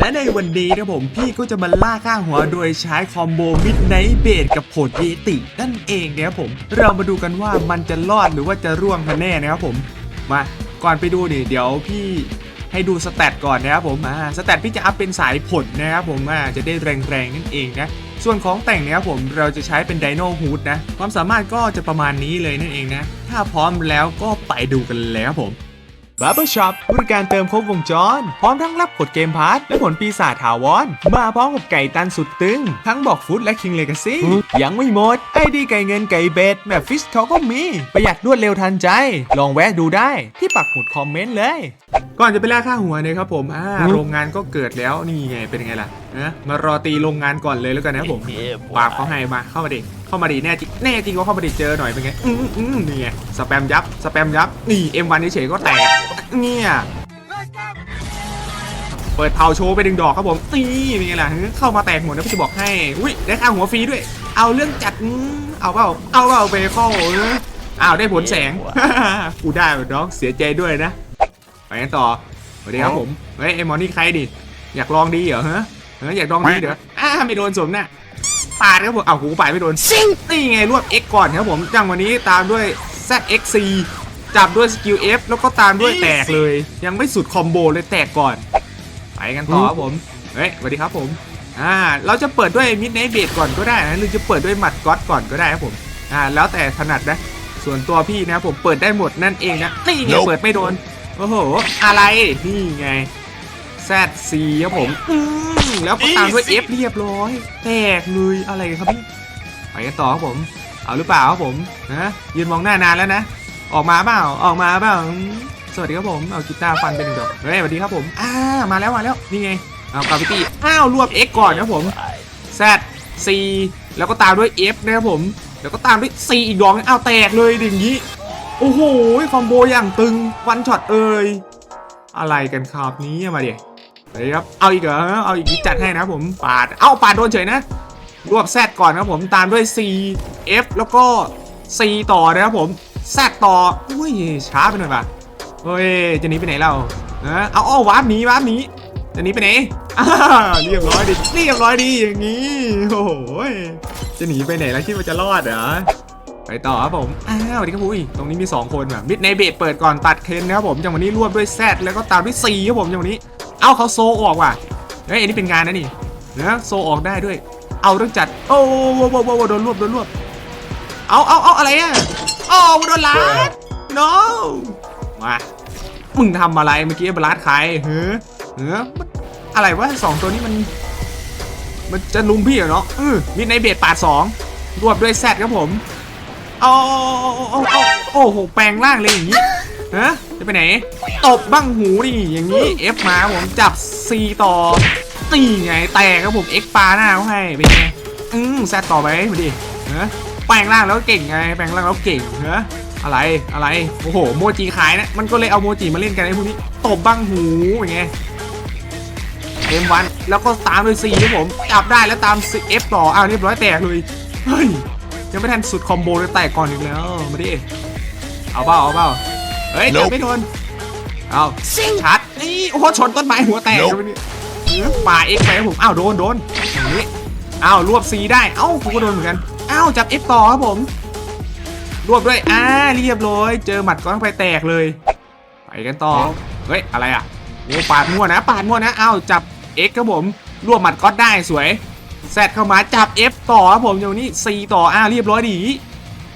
และในวันนี้นะผมพี่ก็จะมาล่าข้างหัวโดยใช้คอมโบมิดไนท์เบดกับโผดเยตินั่นเองนะครับผม เรามาดูกันว่ามันจะรอดหรือว่าจะร่วงกันแน่นะครับผม มาก่อนไปดูนี่เดี๋ยวพี่ให้ดูสแตทก่อนนะครับผมอ่าสแตทพี่จะอัพเป็นสายผลนะครับผมอ่าจะได้แรงๆนั่นเองนะส่วนของแต่งนะครับผมเราจะใช้เป็นไดโนฮูดนะ ความสามารถก็จะประมาณนี้เลยนั่นเองนะ ถ้าพร้อมแล้วก็ไปดูกันเลยครับผม Barber Shop บริการเติมครบวงจร พร้อมทั้งรับกดเกมพาร์ทและผลปีศาจถาวร มาพร้อมกับไก่ตันสุดตึง ทั้งบอกฟุตและ King Legacy ยังไม่หมด ไอดีไก่เงินไก่เบดแบบฟิชเขาก็มี ประหยัดรวดเร็วทันใจ ลองแวะดูได้ที่ปักหมุดคอมเมนต์เลย ก่อนจะไปล่าค่าหัวเนี่ยครับผมอ่าโรงงานก็เกิดแล้วนี่ไงเป็นไงล่ะนะมารอตีโรงงานก่อนเลยแล้วกันนะครับผมปาบเขาให้มาเข้ามาดิ เข้ามาดิแน่จริงแน่จริงก็เข้ามาดิเจอหน่อยเป็นไงอืมอืมนี่ไงสแปมยับสแปมยับนี่เอ็มวันเฉยๆก็แตกเนี่ยเปิดเผาโชว์ไปดึงดอกครับผมตีเป็นไงล่ะเข้ามาแตกหมดนะพี่จะบอกให้อุ้ยได้ค่าหัวฟรีด้วย เอาเรื่องจัดเอาเปล่าเอาเปล่าเบคอนเอออ้าวได้ผลแสงกูได้เน้องเสียใจด้วยนะไปกันต่อสวัสดีครับผมเฮ้ยไอมอนี่ใครดิอยากลองดีเหรอฮะเฮ้ยอยากลองดีเดี๋ยวอ้าไม่โดนสมน่ะ ปาดครับผมเอาหูปาดไม่โดนซิงนี่ไงรวบ X ก่อนครับผมจังวันนี้ตามด้วย ZXC จับด้วยสกิล F แล้วก็ตามด้วยแตกเลย ยังไม่สุดคอมโบเลยแตกก่อน ไปกันต่อครับผม เฮ้ยสวัสดีครับผมอ่าเราจะเปิดด้วยมิดไนท์เบดก่อนก็ได้นะหรือจะเปิดด้วยหมัดก๊อตก่อนก็ได้ครับผมอ่าแล้วแต่ถนัดนะ ส่วนตัวพี่นะครับผมเปิดได้หมดนั่นเองนะนี่ไง Nope เปิดไม่โดนโอ้โห อะไรนี่ไง ZC ครับผมอืมแล้วก็ตามด้วย F เรียบร้อย แตกเลยอะไรกันครับพี่ไปกันต่อครับผม เอาหรือเปล่าครับผมนะยืนมองหน้านานแล้วนะ ออกมาเปล่าออกมาเปล่าอืมสวัสดีครับผมเอากีตาร์ฟันไปหนึ่งดอกเฮ้ยสวัสดีครับผมอ่ามาแล้วมาแล้วนี่ไงเอากราฟิตี้อ้าวรวบ X ก่อนครับผม Z C แล้วก็ตามด้วย F นะครับผม แล้วก็ตามด้วย C อีกดอกนึงอ้าวแตกเลยดิอย่างนี้ โอ้โหคอมโบอย่างตึงวันช็อตเอ่ยอะไรกันครับนี้มาดิ เฮ้ยครับ เอาอีกเหรอ เอาอีกจัดให้นะผมปาด เอ้าปาดโดนเฉยนะ รวบ Z ก่อนครับผมตามด้วย C F แล้วก็ C ต่อนะครับผม Z ต่อ อุ้ยช้าไปหน่อยป่ะเฮ้ยจะหนีไปไหนเรานะเอาเอาวาร์ปหนีวาร์ปหนีจะหนีไปไหนอ่าเรียบร้อยดิเรียบร้อยดีอย่างนี้ โอ้โหจะหนีไปไหนแล้วคิดว่าจะรอดเหรอไปต่อครับผม อ้าวดีครับอุ้ยตรงนี้มี 2 คนแบบมิดในเบดเปิดก่อนตัดเคนนะครับผมจังวันนี้รวบด้วย Z แล้วก็ตามด้วย C ครับผมจังวันนี้ เอ้าเขาโซออกว่ะเฮ้ยอันนี้เป็นงานนะนี่นะโซออกได้ด้วย เอาเรื่องจัด โอ้โหโดนรวบโดนรวบเอาเอาเอาอะไรอะโอ้โดนลัด no มามึงทำอะไรเมื่อกี้บลัดใครเฮ้อเฮ้ออะไรวะสองตัวนี้มัน มันจะลุมพี่เหรอเนาะอือมิดในเบดปาดสองรวบด้วยแซดครับผมเอาเอาเอาโอ้โหแปลงร่างเลยอย่างนี้ฮะ จะไปไหน ตบบ้างหูนี่อย่างนี้ F มาผมจับ C ต่อ ตีไงแตกครับผม X ปาหน้าเขาให้เป็นไงอืมแซดต่อไปมาดิฮะแปลงร่างแล้วเก่งไง แปลงร่างแล้วเก่งฮะอะไรอะไรโอ้โหโมจิขายนะมันก็เลยเอาโมจิมาเล่นกันไอ้พวกนี้ตบบ้างหูอย่างไงเอ็มวันแล้วก็ตามด้วย C ครับผมจับได้แล้วตาม F ต่ออ้าวเรียบร้อยแตกเลยเฮ้ยยังไม่ทันสุดคอมโบเลยแตกก่อนอีกแล้วมาดิเอาเปล่าเอาเปล่า เฮ้ยจับ Nope ไม่โดนเอาชัดนี่โอ้โหชนต้นไม้หัวแตก Nope เลยเนี่ยเออป่าเอ็กไปครับผมอ้าวโดนโดนอย่างนี้อ้าวรวบ C ได้เอ้ากูก็โดนเหมือนกันอ้าวจับ F ต่อครับผม รวบด้วยอ่าเรียบร้อย เจอหมัดก้อนไปแตกเลย ไปกันต่อเฮ้ยอะไรอะโอ้ปาดมั่วนะ ปาดมั่วนะอ้าวจับ X ครับผมรวบหมัดก้อนได้สวยแซดเข้ามาจับ F ต่อครับผมเดี๋ยวนี้ C ต่ออ่าเรียบร้อยดี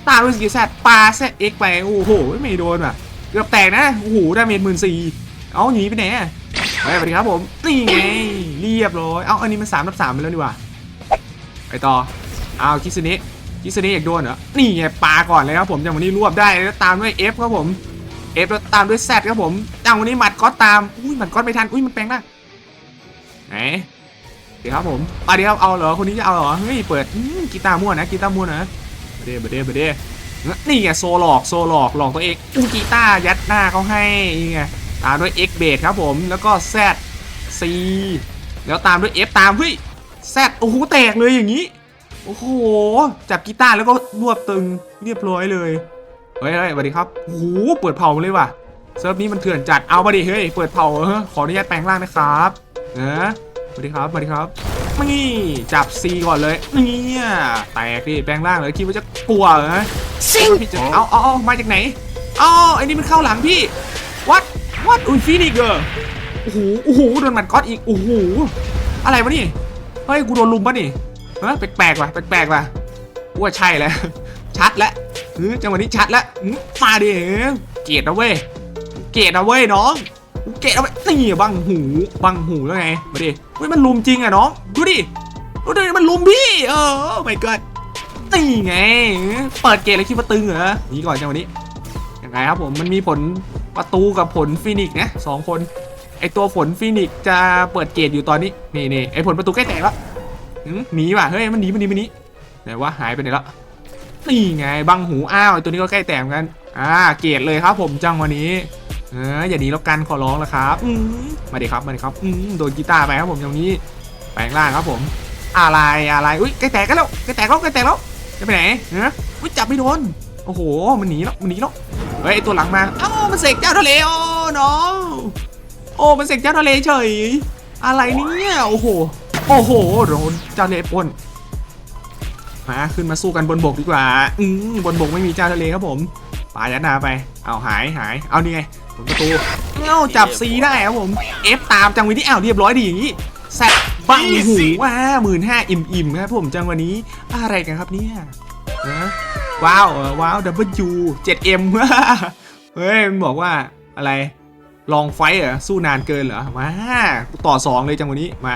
ตามด้วยสกิลแซดปาแซด X ไปโอ้โหไม่โดนว่ะ เกือบแตกนะโอ้โหดาเมจหมื่นสี่เอาหนีไปไหนอะไปสวัสดีครับผมนี่ไงเรียบร้อยเอาอันนี้มันสามรับสามไปแล้วดีกว่าไปต่อเอาคิสเนะคิสเนะอยากโดนเหรอนี่ไงปาก่อนเลยครับผมอย่างวันนี้รวบได้แล้วตามด้วย F ครับผม F แล้วตามด้วย Z ครับผมจังวันนี้หมัดก๊อตตามอุ้ยหมัดก๊อตไม่ทันอุ้ยมันแปลงได้ไหนเดี๋ยวครับผมอะเดี๋ยวเอาเหรอคนนี้จะเอาเหรอเฮ้ยเปิดกีตาร์มั่วนะกีตาร์มั่วนะเบเดเบเดเบเด นี่ไงโซหลอกโซหลอกหลอกตัวเองอูกีต้ายัดหน้าเขาให้นี่ไงตามด้วย X เบสครับผมแล้วก็ Z C แล้วตามด้วย F ตามเฮ้ย Z โอ้โหแตกเลยอย่างนี้ โอ้โห จับกีตาร์แล้วก็รวบตึงเรียบร้อยเลย เฮ้ยเฮ้ยสวัสดีครับโอ้โหเปิดเผาเลยว่ะเซิร์ฟนี้มันเถื่อนจัดเอามาดิเฮ้ยเปิดเผาขออนุญาตแปลงร่างนะครับนะสวัสดีครับสวัสดีครับ นี่จับซีก่อนเลยเนี่ยแตกดิแปลงร่างเลยคิดว่าจะกลัวเหรอซิงพี่จะเอาเอาเอามาจากไหนอ๋อไอ้นี่มันเข้าหลังพี่วัดวัดอุ้ยฟีนิกซ์เหรอโอ้โหโอ้โหโดนหมัดก๊อตอีกโอ้โหอะไรวะนี่เฮ้ยกูโดนลุมปะนี่เฮ้ยแปลกๆว่ะแปลกๆว่ะกูว่าใช่แล้วชัดแล้วเฮ้ยจังหวะนี้ชัดแล้วอื้อมาดิเกลียดนะเว้ยเกลียดนะเว้ยน้อง เกะเอาไปนี่บังหูบังหูแล้วไงมาดิเฮ้ยมันลุมจริงอะน้องดูดิดูดิมันลุมพี่เออไม่เกิดนี่ไง เปิดเกตแล้วคิดว่าตึงเหรอนี่ก่อนจังวะนี้ยังไงครับผมมันมีผลประตูกับผลฟินิกนะสองคนไอตัวผลฟินิกจะเปิดเกตอยู่ตอนนี้นี่นี่ไอผลประตูใกล้แตกแล้วหนีว่ะเฮ้ยมันหนีมันหนีมันหนีไหนวะหายไปไหนแล้วนี่ไงบังหูอ้าวไอตัวนี้ก็ใกล้แตกเหมือนกันอ่าเกตเลยครับผมจังวันนี้ อออย่าหนีแล้วกันขอร้องแล้วครับอืมมาดิครับมาดิครับอืมโดนกีตาร์ไปครับผมตรงนี้แปลงร่างครับผม อะไรอะไรอุ้ยใกล้แตกกันแล้วใกล้แตกแล้วใกล้แตกแล้วจะไปไหนเนอะอุ้ยจับไม่โดนโอ้โหมันหนีแล้วมันหนีแล้วเฮ้ยไอ้ตัวหลังมาเอ้ามันเสกเจ้าทะเลโอ้น้องโอ้มันเสกเจ้าทะเลเฉยอะไรเนี่ยโอ้โหโอ้โหโดนเจ้าทะเลปล้นมาขึ้นมาสู้กันบนบกดีกว่า อืมบนบกไม่มีเจ้าทะเลครับผมปายัดหนาไป เอาหายหาย เอานี่ไงผล ประตูเอ้าจับซีได้ครับผมเอฟตามจังหวะนี้อ้าวเรียบร้อยดีอย่างนี้แซดบังหูว่าหมื่นห้าอิ่มอิ่มๆครับผมจังหวะนี้อะไรกันครับเนี่ยนะว้าวเออว้าว W 7M เฮ้ยมันบอกว่าอะไรลองไฟท์เหรอสู้นานเกินเหรอมากูต่อสองเลยจังหวะนี้มา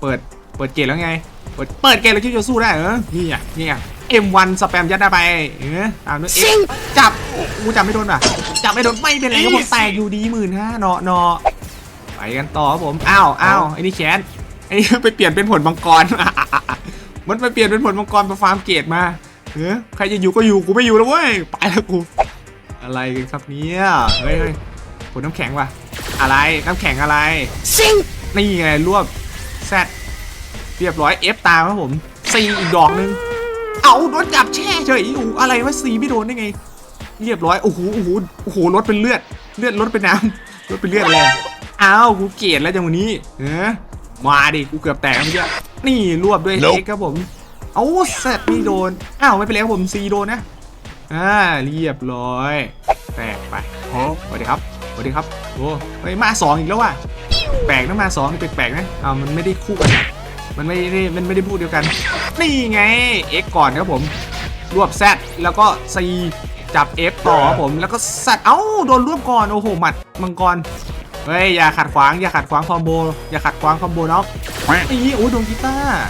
เปิดเปิดเกมแล้วไง เปิดเปิดเกมแล้วคิดจะสู้ได้เหรอนี่อะนี่อะ M1 สแปมยัดหน้าไปเออตามด้วย X จับกูจับไม่โดนป่ะ จับไม่โดนไม่เป็นไรครับผมแตกอยู่ดีหมื่นห้าเนาะเนาะไปกันต่อครับผมอ้าวอ้าวไอ้นี่แขนไอ้นี่ไปเปลี่ยนเป็นผลมังกร มันไปเปลี่ยนเป็นผลมังกรไปฟาร์มเกตมาเออใครจะอยู่ก็อยู่กูไม่อยู่แล้วเว้ยไปแล้วกู อะไรกันครับเนี่ยเฮ้ยเฮ้ยผลน้ำแข็งว่ะอะไรน้ำแข็งอะไรซิงนี่ไงรวบแซดเรียบร้อย F ตามครับผมซีอีกดอกนึง เอาโดนจับแช่เฉยอู้อะไรวะซีไม่โดนได้ไง เรียบร้อย โอ้โห โอ้โห โอ้โห รถเป็นเลือด เลือดรถเป็นน้ำรถเป็นเลือดเลยอ้าวกูเกลียดแล้วจังวันนี้เออมาดิ กูเกือบแตกเมื่อกี้นี่รวบด้วย Nope เอ็กครับผม เอาแซดนี่โดน อ้าวไม่เป็นไรครับผมซีโดนนะ อ่า เรียบร้อย แตกไปสวัสดีครับสวัสดีครับ โอ้เฮ้ยมาสองอีกแล้วว่ะ แปลกนะมาสองนี่แปลกๆนะอ้าวมันไม่ได้คู่กันนะ มันไม่ได้มันไม่ได้พูดเดียวกัน นี่ไง X ก่อนครับผม รวบ Z แล้วก็ C จับ F ต่อครับผม แล้วก็ Z เอ้า โดนรวบก่อน โอ้โห หมัดมังกร เฮ้ย อย่าขัดขวาง อย่าขัดขวางคอมโบ อย่าขัดขวางคอมโบน็อกนี่โอ้ยโดนกีตาร์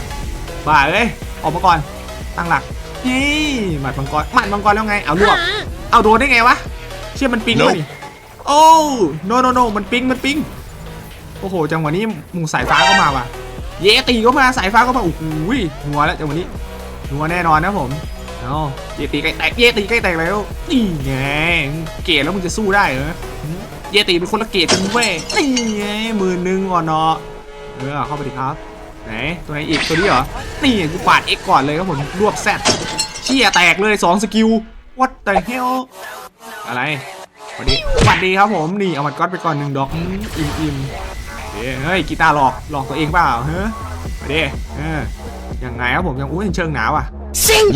บ้าเอ้ย ออกมาก่อน ตั้งหลัก นี่หมัดมังกร หมัดมังกรแล้วไง เอารวบ เอาโดนได้ไงวะ เชื่อมันปิงวะนี่โอ้โนโนโนมันปิง มันปิง โอ้โห จังหวะนี้มุงสายฟ้าก็มาว่ะ เยตีก็มาสายฟ้าก็มาโอ้โหหัวแล้วจังหวะนี้หัวแน่นอนนะผมเอาเยตีใกล้แตกเยตีใกล้แตกแล้วนี่ไงเกตแล้วมึงจะสู้ได้เหรอเยตีเป็นคนละเกตกันเว้ยนี่ไงหมื่นหนึ่งก่อนเนาะเออเข้าไปดิครับไหนตัวไหนอีกตัวนี้เหรอนี่กูปาด X ก่อนเลยครับผมรวบแซดเชี่ยแตกเลย2สกิล what the hell อะไรสวัสดีสวัสดีครับผมนี่เอามัดก๊อตไปก่อนหนึ่งดอกอิ่มอิ่ม เฮ้ยเฮ้ยกีตาร์หลอกหลอกตัวเองเปล่าเฮ้ยมาดิเออยังไงครับผมยังอุ้ยเชิงหนาวอะ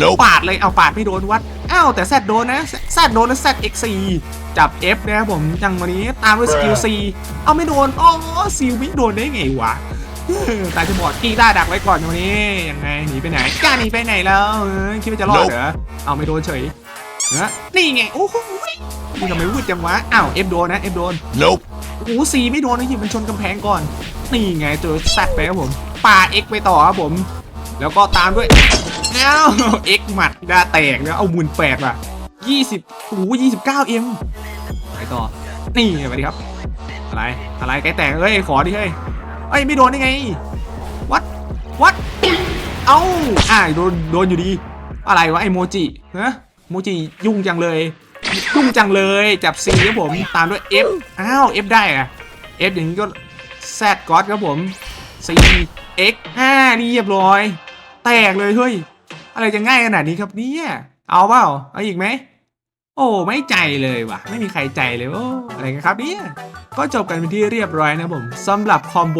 Nope ปาดเลยเอาปาดไม่โดนวัดอ้าวแต่แซดโดนนะแซดโดนแล้วแซดเอ็กซีจับ F นะครับผมจังวันนี้ตามด้วยสกิล C เอาไม่โดนอ๋อซีวิโดนได้ไงวะเออตาจะบอดกีตาร์ดักไว้ก่อนวันนี้ยังไงหนีไปไหนกล้าหนีไปไหนแล้วเออคิดว่าจะรอดเหรอเอาไม่โดนเฉยเออนี่ไงโอ้โหนี่ทำไมวืดจังวะอ้าว F โดนนะ F โดน Nope. โอ้ซีไม่โดนนะยิงมันชนกำแพงก่อน นี่ไงตัวแซดไปครับผมป่าเอ็กไปต่อครับผม แล้วก็ตามด้วยเอ้าเอ็กหมัดหน้าแตกแล้วเอามื่นแปดว่ะยี่สิบโอ้ยี่สิบเก้าเอ็มไปต่อ นี่ไปดิครับ อะไร อะไรไกแตกเอ้ย ขอดิเฮ้ยเอ้ย ไม่โดนได้ไง วัด วัด เอ้าอ่าโดน โดนอยู่ดี อะไรวะไอโมจิฮะโมจิยุ่งจังเลย ยุ่งจังเลยจับ C ครับผมตามด้วย F อ้าว F ได้อะ F อย่างนี้ก็ Z ก็อดครับผม C X อ่าเรียบร้อย แตกเลยเฮ้ยอะไรจะง่ายขนาดนี้ครับเนี่ยเอาเปล่าเอาอีกไหมโอ้ไม่ใจเลยว่ะ ไม่มีใครใจเลยโอ้อะไรกันครับเนี่ยก็จบกันเป็นที่เรียบร้อยนะผมสำหรับคอมโบ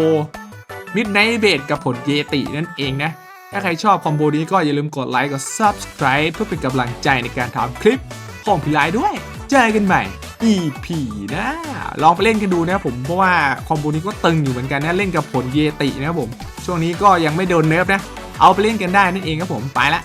มิดไนท์เบดกับผลเยตินั่นเองนะ ถ้าใครชอบคอมโบนี้ก็อย่าลืมกดไลค์กด Subscribe เพื่อเป็นกำลังใจในการทำคลิป ของพี่ไลท์ด้วย เจอกันใหม่ EP หนะลองไปเล่นกันดูนะผมเพราะว่าคอมโบนี้ก็ตึงอยู่เหมือนกันนะเล่นกับผลเยตินะครับผม ช่วงนี้ก็ยังไม่โดนเนิร์ฟนะ เอาไปเล่นกันได้นั่นเองครับผมไปละ